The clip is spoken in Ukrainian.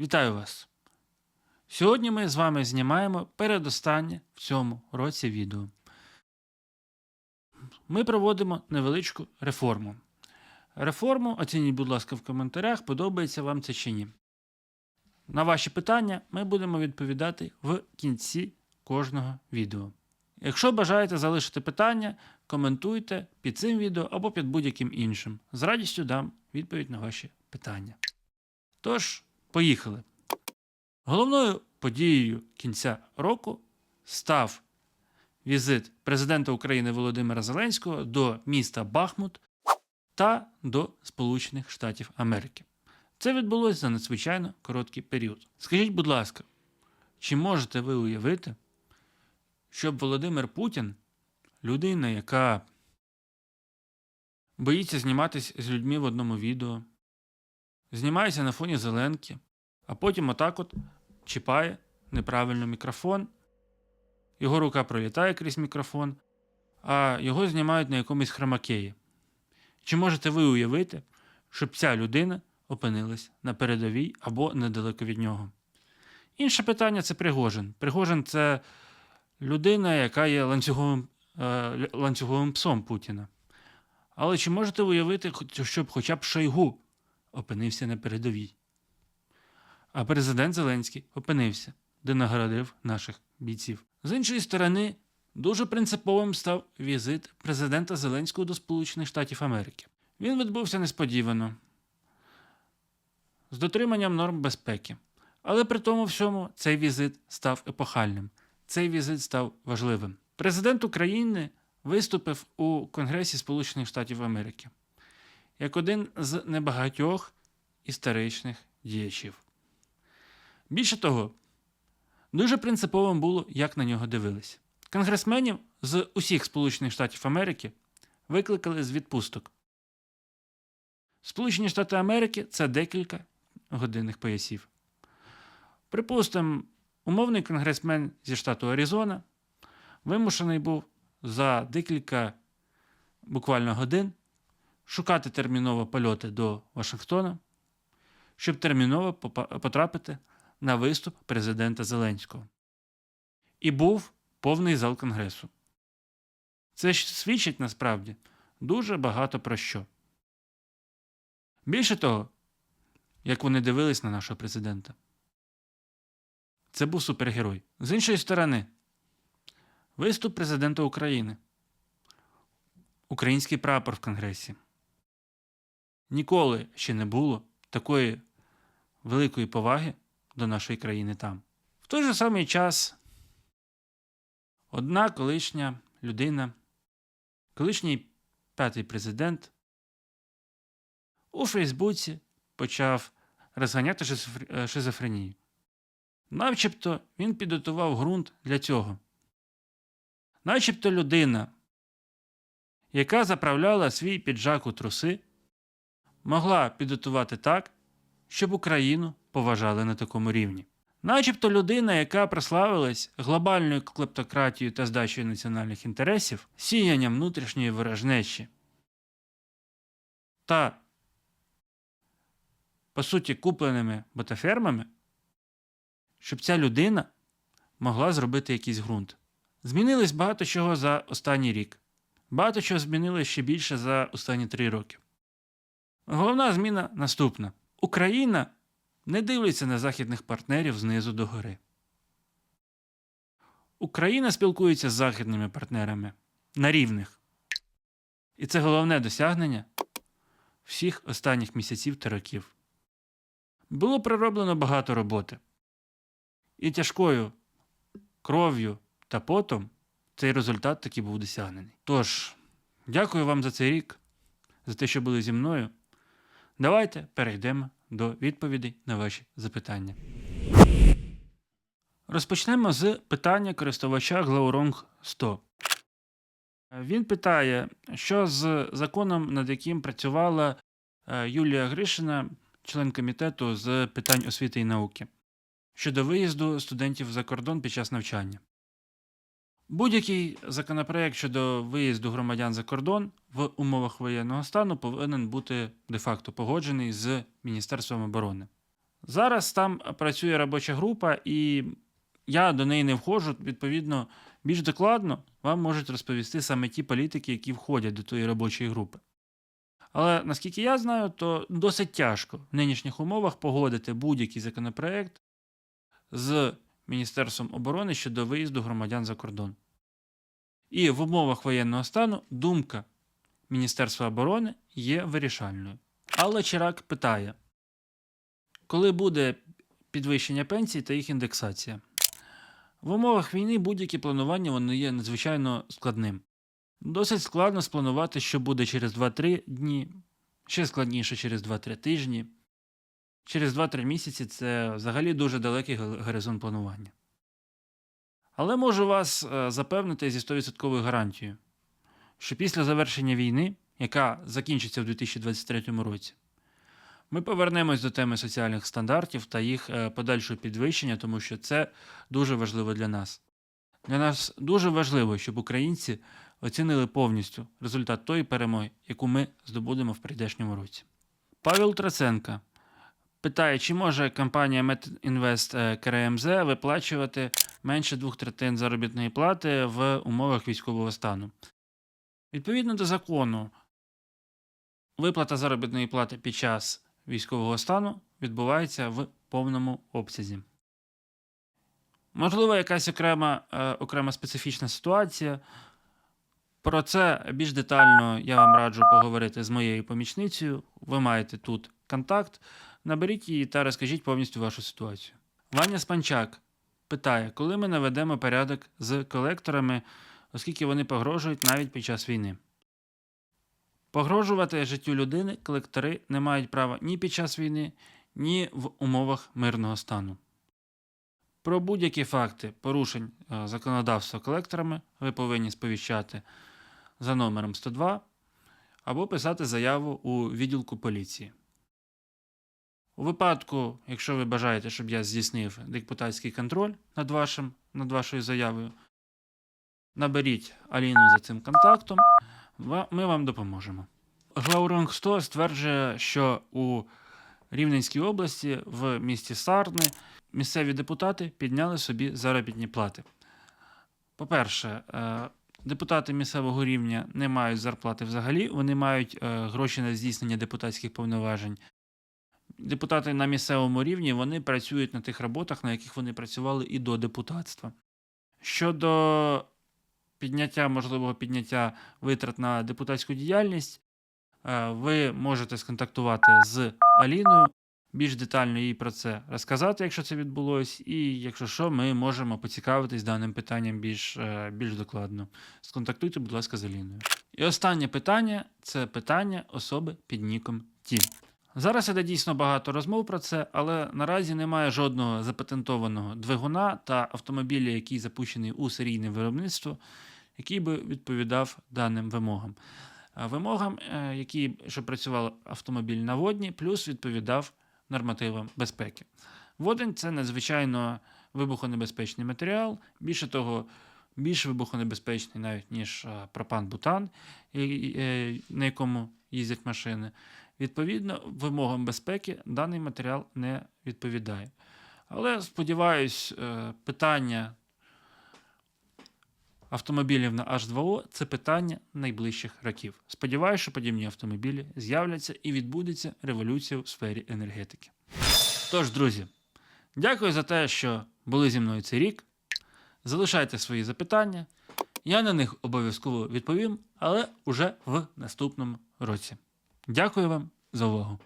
Вітаю вас! Сьогодні ми з вами знімаємо передостаннє в цьому році відео. Ми проводимо невеличку реформу. Реформу оцініть, будь ласка, в коментарях, подобається вам це чи ні. На ваші питання ми будемо відповідати в кінці кожного відео. Якщо бажаєте залишити питання, коментуйте під цим відео або під будь-яким іншим. З радістю дам відповідь на ваші питання. Тож, поїхали. Головною подією кінця року став візит президента України Володимира Зеленського до міста Бахмут та до Сполучених Штатів Америки. Це відбулося за надзвичайно короткий період. Скажіть, будь ласка, чи можете ви уявити, щоб Володимир Путін, людина, яка боїться зніматись з людьми в одному відео, знімається на фоні Зеленки, а потім отак от чіпає неправильно мікрофон, його рука пролітає крізь мікрофон, а його знімають на якомусь хромакеї. Чи можете ви уявити, щоб ця людина опинилась на передовій або недалеко від нього? Інше питання це Пригожин. Пригожин це людина, яка є ланцюговим, е, ланцюговим псом Путіна. Але чи можете уявити, щоб хоча б Шойгу опинився на передовій? А президент Зеленський опинився, де нагородив наших бійців. З іншої сторони, дуже принциповим став візит президента Зеленського до Сполучених Штатів Америки. Він відбувся несподівано, з дотриманням норм безпеки. Але при тому всьому цей візит став епохальним. Цей візит став важливим. Президент України виступив у Конгресі Сполучених Штатів Америки як один з небагатьох історичних діячів. Більше того, дуже принциповим було, як на нього дивились. Конгресменів з усіх Сполучених Штатів Америки викликали з відпусток. Сполучені Штати Америки це декілька годинних поясів. Припустимо, умовний конгресмен зі штату Аризона вимушений був за декілька буквально годин шукати терміново польоти до Вашингтона, щоб терміново потрапити на виступ президента Зеленського. І був повний зал Конгресу. Це ж свідчить насправді дуже багато про що. Більше того, як вони дивились на нашого президента. Це був супергерой. З іншої сторони, виступ президента України. Український прапор в Конгресі. Ніколи ще не було такої великої поваги до нашої країни там. В той же самий час одна колишня людина, колишній п'ятий президент у Фейсбуці почав розганяти е, шизофренію. Начебто він підготував ґрунт для цього. Начебто людина, яка заправляла свій піджак у труси, могла підготувати так, щоб Україну поважали на такому рівні. Начебто людина, яка прославилась глобальною клептократією та здачею національних інтересів, сіянням внутрішньої ворожнечі та, по суті, купленими ботафермами, щоб ця людина могла зробити якийсь ґрунт. Змінилось багато чого за останній рік. Багато чого змінилось ще більше за останні три роки. Головна зміна наступна: Україна не дивиться на західних партнерів знизу до гори. Україна спілкується з західними партнерами на рівних. І це головне досягнення всіх останніх місяців та років. Було пророблено багато роботи. І тяжкою кров'ю та потом цей результат таки був досягнений. Тож, дякую вам за цей рік, за те, що були зі мною. Давайте перейдемо до відповідей на ваші запитання. Розпочнемо з питання користувача Glaurong 100. Він питає, що з законом, над яким працювала е, Юлія Гришина, член комітету з питань освіти і науки, щодо виїзду студентів за кордон під час навчання. Будь-який законопроект щодо виїзду громадян за кордон в умовах воєнного стану повинен бути де-факто погоджений з Міністерством оборони. Зараз там працює робоча група, і я до неї не входжу. Відповідно, більш докладно вам можуть розповісти саме ті політики, які входять до тої робочої групи. Але наскільки я знаю, то досить тяжко в нинішніх умовах погодити будь-який законопроект з Міністерством оборони щодо виїзду громадян за кордон. І в умовах воєнного стану думка Міністерства оборони є вирішальною. Алла Чирак питає, коли буде підвищення пенсій та їх індексація? В умовах війни будь-які планування вони є надзвичайно складним. Досить складно спланувати, що буде через 2-3 дні, ще складніше через 2-3 тижні. Через 2-3 місяці це взагалі дуже далекий горизонт планування. Але можу вас е, запевнити зі 100% гарантією, що після завершення війни, яка закінчиться в 2023 році, ми повернемось до теми соціальних стандартів та їх е, подальшого підвищення, тому що це дуже важливо для нас. Для нас дуже важливо, щоб українці оцінили повністю результат тої перемоги, яку ми здобудемо в прийдешньому році. Павел Траценка питає, чи може компанія Метінвест е, КРМЗ виплачувати менше двох третин заробітної плати в умовах військового стану. Відповідно до закону, виплата заробітної плати під час військового стану відбувається в повному обсязі. Можливо, якась окрема, е, окрема специфічна ситуація. Про це більш детально я вам раджу поговорити з моєю помічницею. Ви маєте тут контакт. Наберіть її та розкажіть повністю вашу ситуацію. Ваня Спанчак питає, коли ми наведемо порядок з колекторами, оскільки вони погрожують навіть під час війни. Погрожувати життю людини колектори не мають права ні під час війни, ні в умовах мирного стану. Про будь-які факти порушень е, законодавства колекторами ви повинні сповіщати за номером 102 або писати заяву у відділку поліції. У випадку, якщо ви бажаєте, щоб я здійснив депутатський контроль над, вашим, над вашою заявою, наберіть Аліну за цим контактом, ми вам допоможемо. Глауринг 100 стверджує, що у Рівненській області в місті Сарни місцеві депутати підняли собі заробітні плати. По-перше, е, депутати місцевого рівня не мають зарплати взагалі, вони мають е, гроші на здійснення депутатських повноважень. Депутати на місцевому рівні вони працюють на тих роботах, на яких вони працювали і до депутатства. Щодо підняття, можливого підняття витрат на депутатську діяльність, е, ви можете сконтактувати з Аліною, більш детально їй про це розказати, якщо це відбулось, і якщо що, ми можемо поцікавитись даним питанням більш, е, більш докладно. Сконтактуйте, будь ласка, з Аліною. І останнє питання це питання особи під ніком Ті. Зараз іде дійсно багато розмов про це, але наразі немає жодного запатентованого двигуна та автомобіля, який запущений у серійне виробництво, який би відповідав даним вимогам. Вимогам, е, які щоб працював автомобіль на водні, плюс відповідав нормативам безпеки. Водень це надзвичайно вибухонебезпечний матеріал, більше того, більш вибухонебезпечний навіть ніж е, пропан-бутан, е, на якому їздять машини. Відповідно, вимогам безпеки даний матеріал не відповідає. Але сподіваюсь, е, питання автомобілів на H2O це питання найближчих років. Сподіваюся, що подібні автомобілі з'являться і відбудеться революція в сфері енергетики. Тож, друзі, дякую за те, що були зі мною цей рік. Залишайте свої запитання. Я на них обов'язково відповім, але уже в наступному році. Дякую вам за увагу.